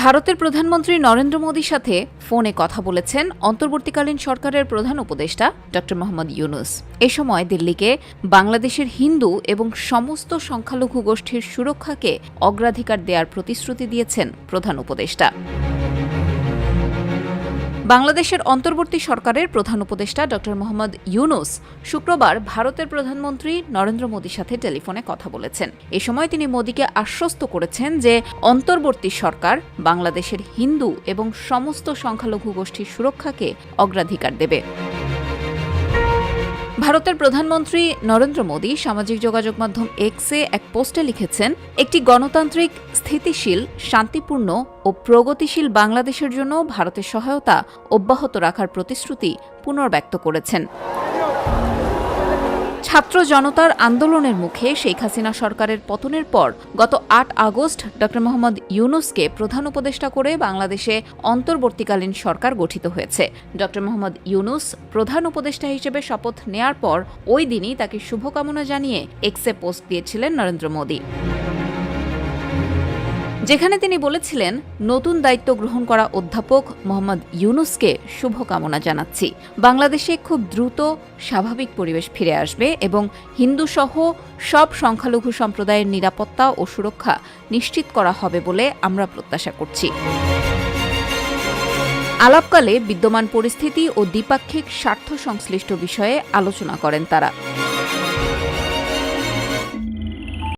ভারতের প্রধানমন্ত্রী নরেন্দ্র মোদীর সাথে ফোনে কথা বলেছেন অন্তর্বর্তীকালীন সরকারের প্রধান উপদেষ্টা ড মোহাম্মদ ইউনুস। এ সময় দিল্লিকে বাংলাদেশের হিন্দু এবং সমস্ত সংখ্যালঘু গোষ্ঠীর সুরক্ষাকে অগ্রাধিকার দেওয়ার প্রতিশ্রুতি দিয়েছেন প্রধান উপদেষ্টা। বাংলাদেশের অন্তর্বর্তী সরকারের প্রধান উপদেষ্টা ড. মোহাম্মদ ইউনুস শুক্রবার ভারতের প্রধানমন্ত্রী নরেন্দ্র মোদীর সাথে টেলিফোনে কথা বলেছেন। এ সময় তিনি মোদীকে আশ্বস্ত করেছেন যে অন্তর্বর্তী সরকার বাংলাদেশের হিন্দু এবং সমস্ত সংখ্যালঘু গোষ্ঠীর সুরক্ষাকে অগ্রাধিকার দেবে। ভারতের প্রধানমন্ত্রী নরেন্দ্র মোদী সামাজিক যোগাযোগ মাধ্যম এক্সে এক পোস্টে লিখেছেন, একটি গণতান্ত্রিক, স্থিতিশীল, শান্তিপূর্ণ ও প্রগতিশীল বাংলাদেশের জন্য ভারতের সহায়তা অব্যাহত রাখার প্রতিশ্রুতি পুনর্ব্যক্ত করেছেন। ছাত্র জনতার আন্দোলনের মুখে শেখ হাসিনা সরকারের পতনের পর গত আট আগস্ট ড মোহাম্মদ ইউনুসকে প্রধান উপদেষ্টা করে বাংলাদেশে অন্তর্বর্তীকালীন সরকার গঠিত হয়েছে। ড মোহাম্মদ ইউনুস প্রধান উপদেষ্টা হিসেবে শপথ নেয়ার পর ওই দিনই তাকে শুভকামনা জানিয়ে এক্সে পোস্ট দিয়েছিলেন নরেন্দ্র মোদী। যেখানে তিনি বলেছিলেন, নতুন দায়িত্ব গ্রহণ করা অধ্যাপক মোহাম্মদ ইউনুসকে শুভকামনা জানাচ্ছি। বাংলাদেশে খুব দ্রুত স্বাভাবিক পরিবেশ ফিরে আসবে এবং হিন্দু সহ সব সংখ্যালঘু সম্প্রদায়ের নিরাপত্তা ও সুরক্ষা নিশ্চিত করা হবে বলে আমরা প্রত্যাশা করছি। আলাপকালে বিদ্যমান পরিস্থিতি ও দ্বিপাক্ষিক স্বার্থ সংশ্লিষ্ট বিষয়ে আলোচনা করেন তারা।